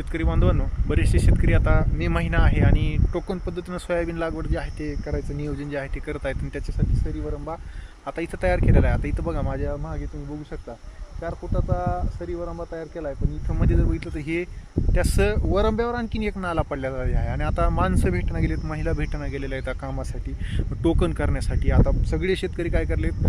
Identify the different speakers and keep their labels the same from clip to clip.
Speaker 1: शेतकरी बांधवांनो बरेचसे शेतकरी आता मे महिना आहे आणि टोकन पद्धतीनं सोयाबीन लागवड जे आहे ते करायचं नियोजन जे आहे ते करत आहेत आणि त्याच्यासाठी सरीवरंबा आता इथं तयार केलेला आहे. आता इथं बघा माझ्या मागे तुम्ही बघू शकता. चार फुटाचा सरी वरंबा तयार केला आहे पण इथं मध्ये जर बघितलं तर हे त्या स वरंब्यावर आणखीन एक नाला पडलेला आहे. आणि आता माणसं भेटणं गेलेत महिला भेटणं गेलेल्या आहेत त्या कामासाठी टोकन करण्यासाठी. आता सगळे शेतकरी काय करलेत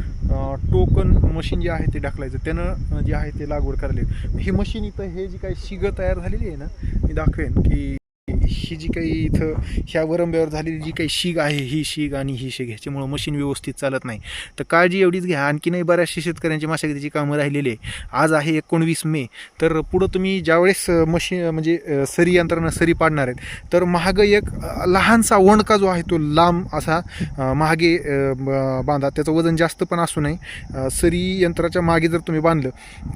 Speaker 1: टोकन मशीन जे आहे ते ढकलायचं. त्यानं जे आहे ते लागवड करायला हे मशीन इथं हे जी काही शिगं तयार झालेली आहे ना मी दाखवेन की ही जी काही इथं ह्या वरंब्यावर झालेली जी काही शीग आहे ही शीग आणि ही शीग ह्याच्यामुळं मशीन व्यवस्थित चालत नाही. तर काळजी एवढीच घ्या. आणखीनही बऱ्याचशा शेतकऱ्यांची मशागतीची कामं राहिलेली आहे आज आहे एकोणवीस मे. तर पुढं तुम्ही ज्यावेळेस मशीन म्हणजे सरी यंत्रानं सरी पाडणार आहेत तर महाग एक लहानसा वणका जो आहे तो लांब असा महागे मागे ब- बांधा. त्याचं वजन जास्त पण असू नये. सरी यंत्राच्या मागे जर तुम्ही बांधलं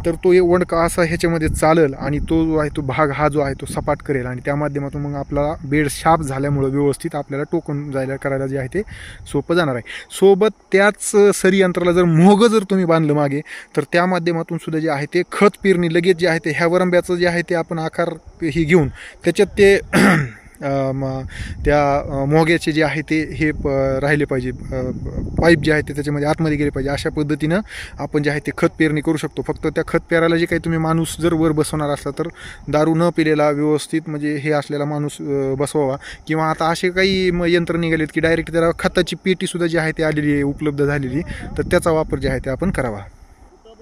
Speaker 1: तर तो एक वणका असा ह्याच्यामध्ये चालेल आणि तो जो आहे तो भाग हा जो आहे तो सपाट करेल आणि त्या माध्यमातून मग आपल्याला बेड शार्प झाल्यामुळं व्यवस्थित आपल्याला टोकन जायला करायला जे आहे ते सोपं जाणार आहे. सोबत त्याच सरी यंत्राला जर मोहगं जर तुम्ही बांधलं मागे तर त्या माध्यमातून सुद्धा जे आहे ते खत पेरणी लगेच जे आहे ते ह्या वरंब्याचं जे आहे ते आपण आकार हे घेऊन त्याच्यात ते म- त्या मोग्याचे जे आहे ते हे प राहिले पाहिजे. पाईप जे आहे ते त्याच्यामध्ये आतमध्ये गेले पाहिजे. अशा पद्धतीनं आपण जे आहे ते खत पेरणी करू शकतो. फक्त त्या खत पेरायला जे काही तुम्ही माणूस जर वर बसवणार असला तर दारू न पिलेला व्यवस्थित म्हणजे हे असलेला माणूस बसवावा. किंवा आता असे काही म- यंत्र निघालेत की डायरेक्ट त्याला खताची पेटीसुद्धा जी आहे ती आलेली आहे उपलब्ध झालेली तर त्याचा वापर जे आहे ते आपण करावा.